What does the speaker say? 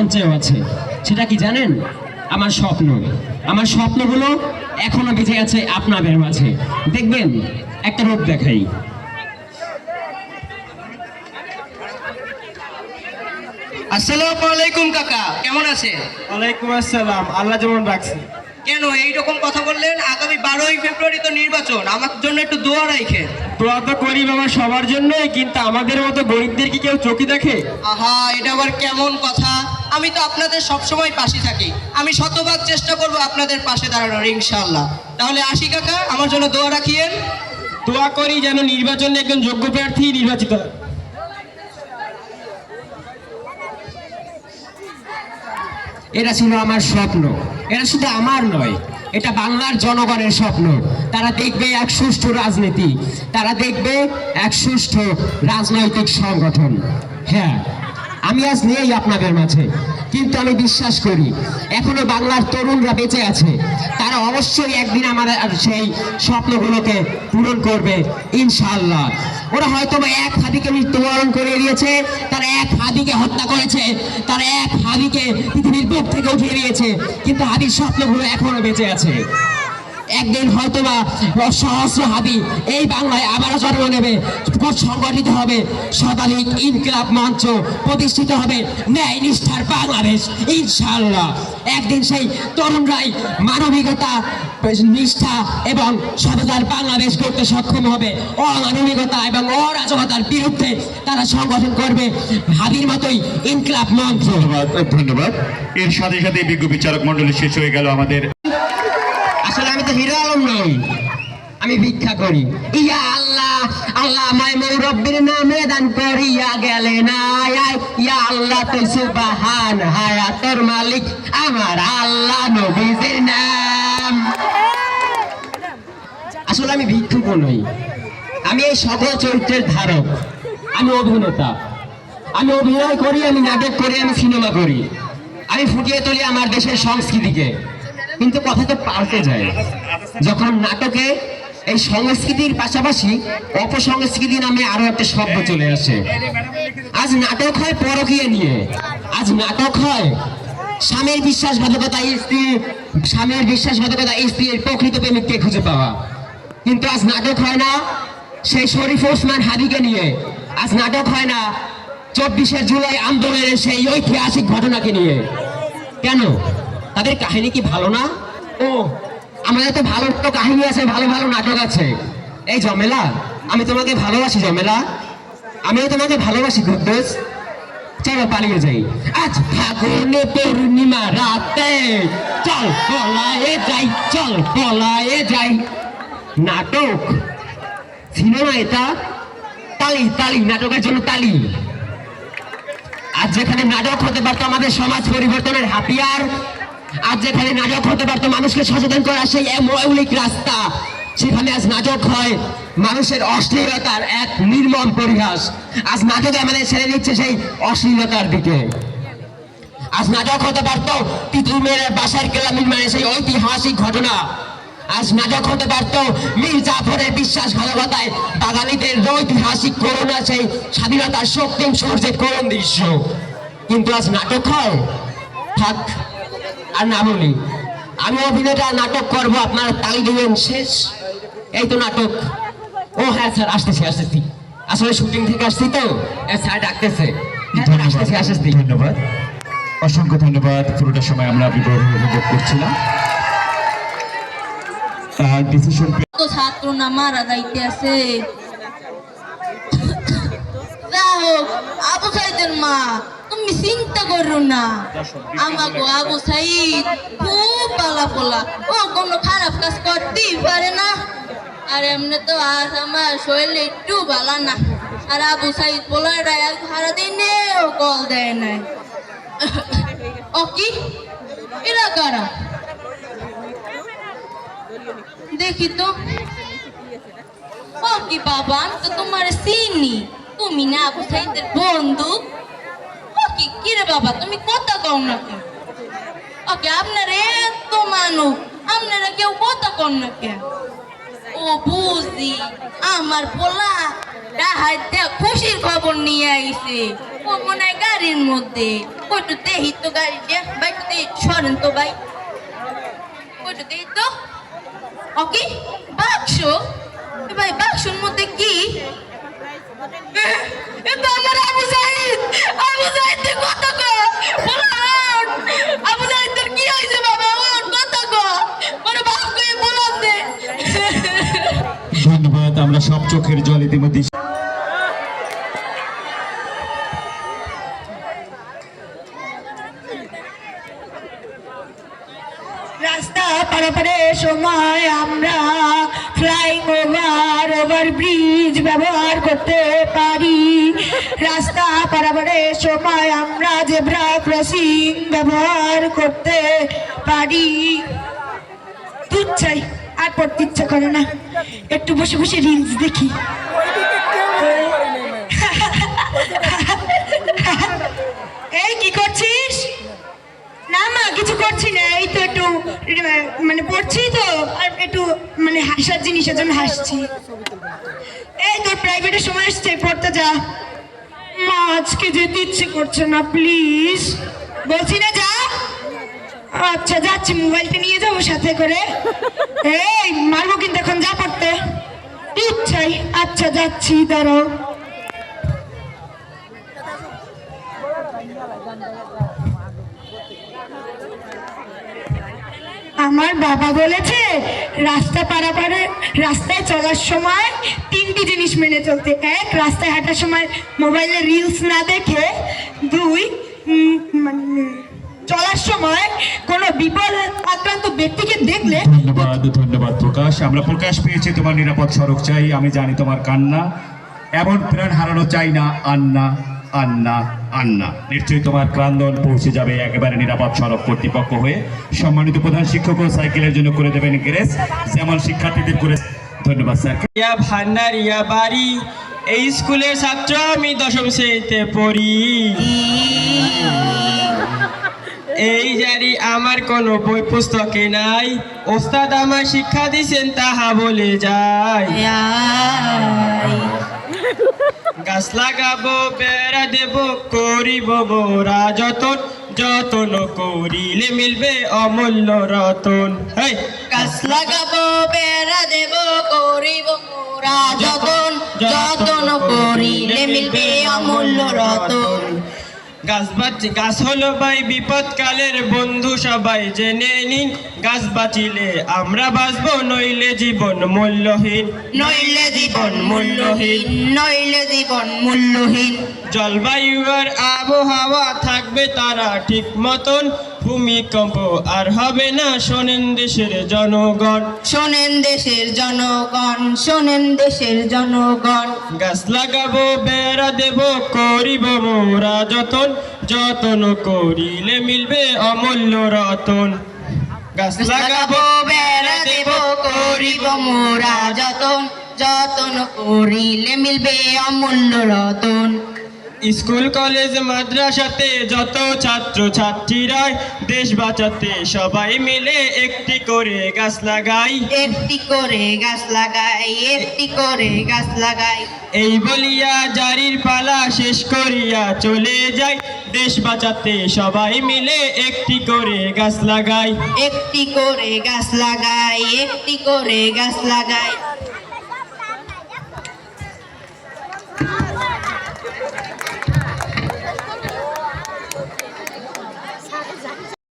মঞ্চেও আছে। সেটা কি জানেন? আমার স্বপ্ন। আমার স্বপ্নগুলো এখনও বেঁচে আছে আপনাদের মাঝে। দেখবেন একটা রূপ দেখাই। আসসালামু আলাইকুম কাকা কেমন আছে ওয়ালাইকুম আসসালাম আল্লাহ যেমন রাখছে। কেন এইরকম কথা বললেন? আগামী বারোই ফেব্রুয়ারি তো নির্বাচন আমার জন্য একটু দোয়া রাখেন তোরা তো করি বাবা সবার জন্যই কিন্তু আমাদের মতো গরিবদের কি কেউ চোখে দেখে? আহা এটা আবার কেমন কথা? আমি তো আপনাদের সবসময় পাশে থাকি। আমি শতভাগ চেষ্টা করব আপনাদের পাশে দাঁড়ানোর ইনশাল্লাহ তাহলে আসি কাকা আমার জন্য দোয়া রাখিয়েন। দোয়া করি যেন নির্বাচনে একজন যোগ্য প্রার্থী নির্বাচিত হয়। এটা ছিল আমার স্বপ্ন। এটা শুধু আমার নয় এটা বাংলার জনগণের স্বপ্ন। তারা দেখবে এক সুষ্ঠু রাজনীতি তারা দেখবে এক সুষ্ঠু রাজনৈতিক সংগঠন। হ্যাঁ আমি আজ নেই আপনাদের মাঝে। কিন্তু আমি বিশ্বাস করি, এখনও বাংলার তরুণরা বেঁচে আছে। তারা অবশ্যই একদিন আমার আর সেই স্বপ্নগুলোকে পূরণ করবে ইনশাল্লাহ ওরা হয়তো এক হাদিকে মৃত্যুবরণ করে দিয়েছে, তারা এক হাদিকে হত্যা করেছে, তারা এক হাদিকে পৃথিবীর বুক থেকে উঠিয়ে দিয়েছে, কিন্তু হাদির স্বপ্নগুলো এখনও বেঁচে আছে। একদিন হয়তো হয়তোবা সহস্র হাদি এই বাংলায় আবারও জন্ম নেবে। সংগঠিত হবে। শতাধিক ইনকিলাব মঞ্চ প্রতিষ্ঠিত হবে। ন্যায় নিষ্ঠার বাংলাদেশ, ইনশাআল্লাহ। একদিন সেই তরুণরাই মানবিকতা, নিষ্ঠা এবং সততার বাংলাদেশ করতে সক্ষম হবে। অমানবিকতা এবং অরাজকতার বিরুদ্ধে তারা সংগঠন করবে। হাবির মতোই ইনকিলাব মঞ্চ। ধন্যবাদ এর সাথে সাথে বিজ্ঞ বিচারক মন্ডলী শেষ হয়ে গেল আমাদের তো হিরো আলম নই। আমি ভিক্ষা করি। ইয়া আল্লাহ আল্লাহ আমায় মৌরব্বির নামে দান করিয়া গেলে না ইয়া আল্লাহ তুই সুবাহান হায়াতর মালিক। আমার আল্লাহ নবীজির নাম। আসলে আমি ভিক্ষুক নই। আমি এই সকল চরিত্রের ধারক। আমি অভিনেতা। আমি অভিনয় করি, আমি নাটক করি, আমি সিনেমা করি। আমি ফুটিয়ে তুলি আমার দেশের সংস্কৃতিকে। কিন্তু কথা তো পাল্টে যায়। যখন নাটকে এই সংস্কৃতির পাশাপাশি অপসংস্কৃতি নামে আরও একটা শব্দ চলে আসে। আজ নাটক হয় পরকীয় নিয়ে। আজ নাটক হয় স্বামীর বিশ্বাসঘাতকতা স্ত্রী, স্বামীর বিশ্বাসঘাতকতা স্ত্রীর প্রকৃত প্রেমিককে খুঁজে পাওয়া। কিন্তু আজ নাটক হয় না সেই শরীফ ওসমান হাদিকে নিয়ে। আজ নাটক হয় না চব্বিশে জুলাই আন্দোলনের সেই ঐতিহাসিক ঘটনাকে নিয়ে। কেন? তাদের কাহিনী কি ভালো না? ও আমাদের তো ভালো ভালো কাহিনী আছে, ভালো ভালো নাটক আছে। এই জমেলা আমি তোমাকে ভালোবাসি জমেলা আমিও তোমাকে ভালোবাসি কুদ্দুস চলো পালিয়ে যাই। আজ ফাগুনে পূর্ণিমা রাতে। চল পলায়ে যাই, চল পলায়ে যাই। নাটক। সিনেমা এটা। তালি তালি, নাটকের জন্য তালি। আজ যেখানে নাটক হতে পারতো আমাদের সমাজ পরিবর্তনের হাতিয়ার আজ যেখানে নাটক হতে পারতো, মানুষকে সচেতন করার সেই মৌলিক রাস্তা, সেখানে আজ নাটক হয় মানুষের অশ্লীলতার এক নির্মম পরিহাস। আজ নাটকে আমাদের ছেড়ে দিচ্ছে সেই অশ্লীলতার দিকে। আজ নাটক হতে পারতো তিতুমের বাসার কেলা নির্মাণের সেই ঐতিহাসিক ঘটনা। আজ নাজক হতে পারত মীর জাফরের বিশ্বাসঘাতকতায় বাঙালিদের ঐতিহাসিক করোনা সেই স্বাধীনতার শক্তিম সূর্যের করুণ দৃশ্য। কিন্তু আজ নাটক হয়। থাক। আর না বলি আমি অভিনেতা নাটক করব আপনারা তালি দিবেন শেষ। এই তো নাটক। ও হ্যাঁ স্যার আসতেছি আসতেছি। আসলে শুটিং থেকে আসছি তো স্যার ডাকতেছে। হ্যাঁ, আসতেছি আসতেছি। ধন্যবাদ। অসংখ্য ধন্যবাদ পুরোটা সময় আমরা বিবাহ উপভোগ করছিলাম। ছাত্র না মারা যাইতেছে যা হোক আবু সাইদের মা। তুমি চিন্তা করো না আমাকে আবু সাইদ খুব পালা পোলা ও কোনো খারাপ কাজ করতেই পারে না আর এমনি তো আজ আমার শরীরে একটু ভালো না আর আবু সাইদ পোলাটা সারাদিনে ও কল দেয় নাই ও কি এরা কারা দেখি তো ও কি বাবা আমি তো তোমার চিনি তুমি না আবু সাইদের বন্ধু কি কি রে বাবা, তুমি কথা কও না কেন? ওকে আপনারা এত মানুষ, আপনারা কেউ কথা কন না কেন? ও বুঝি, আমার পোলা রাহাইতে খুশির খবর নিয়ে আইছে। ও মনে হয় গাড়ির মধ্যে। কটু দেহি তো গাড়ি দিয়ে ভাই তো দেহি, সরেন তো ভাই। কটু দেহি তো? ওকে বাক্স? ভাই, বাক্সর মধ্যে কি? ধন্যবাদ আমরা সব চোখের জল ইতিমধ্যে রাস্তা পারাপারের সময় আমরা ফ্লাইং ওভার ব্রিজ ব্যবহার করতে পারি। রাস্তা পারাবারের সময় আমরা জেব্রা ক্রসিং ব্যবহার করতে পারি। দুধ চাই আর পড়তে ইচ্ছা করে না। একটু বসে বসে রিলস দেখি এই কি করছিস না মা কিছু করছি না এই তো একটু আহ, মানে পড়ছি তো, আর একটু মানে হাসার জিনিসের জন্য হাসছি। এই তোর প্রাইভেটের সময় আসছে, পড়তে যা। মা, আজকে যেতে ইচ্ছে করছে না প্লিজ বলছি না যা। আচ্ছা যাচ্ছি, মোবাইলটা নিয়ে যাব সাথে করে। এই, মারবো কিন্তু এখন যা পড়তে। ইচ্ছাই। আচ্ছা যাচ্ছি, দাঁড়াও। আমার বাবা বলেছে, রাস্তা পারাপারে, রাস্তায় চলার সময় তিনটি জিনিস মেনে চলতে। এক, রাস্তায় হাঁটার সময় মোবাইলে রিলস না দেখে। দুই মানে চলার সময় কোনো বিপদ আক্রান্ত ব্যক্তিকে দেখলে ধন্যবাদ ধন্যবাদ প্রকাশ। আমরা প্রকাশ পেয়েছি তোমার নিরাপদ সড়ক চাই, আমি জানি তোমার কান্না। এমন প্রাণ হারানো চাই না, আন্না। আন্না আন্না। নিশ্চয়ই তোমার ক্রান্দন পৌঁছে যাবে একেবারে নিরাপদ সড়ক কর্তৃপক্ষ হয়ে। সম্মানিত প্রধান শিক্ষক ও সাইকেলের জন্য করে দেবেন গ্রেস। যেমন শিক্ষার্থীদের করে ধন্যবাদ স্যার। ইয়া ভান্ডার ইয়া বাড়ি এই স্কুলের ছাত্র আমি দশম শ্রেণীতে পড়ি। এই জারি আমার কোনো বই পুস্তকে নাই। ওস্তাদ আমার শিক্ষা দিছেন তাহা বলে যায় গাছ লাগাবো বেড়া দেব করিব মোরা যতন যতন করিলে মিলবে অমূল্য রতন। গাছ লাগাবো বেড়া দেব করিব মোরা যতন যতন করিলে মিলবে অমূল্য রতন। গাছ গাছ হলো ভাই বিপদকালের বন্ধু সবাই জেনে নিন গাছ বাঁচিলে আমরা বাঁচবো নইলে জীবন মূল্যহীন। নইলে জীবন মূল্যহীন নইলে জীবন মূল্যহীন। জলবায়ু আর আবহাওয়া থাকবে তারা ঠিক মতন। ভূমিকম্প আর হবে না শোনেন দেশের জনগণ। শোনেন দেশের জনগণ শোনেন দেশের জনগণ। গাছ লাগাবো বেড়া দেব করিব মোরা যতন যতন করিলে মিলবে অমূল্য রতন। গাছ লাগাবো বেড়া দেব করিব মোরা যতন যতন করিলে মিলবে অমূল্য রতন। স্কুল কলেজ মাদ্রাসাতে যত ছাত্র ছাত্রীরা দেশ বাঁচাতে সবাই মিলে একটি করে গাছ লাগাই। একটি করে গাছ লাগাই একটি করে গাছ লাগাই। এই বলিয়া জারির পালা শেষ করিয়া চলে যাই। দেশ বাঁচাতে সবাই মিলে একটি করে গাছ লাগাই। একটি করে গাছ লাগাই একটি করে গাছ লাগাই।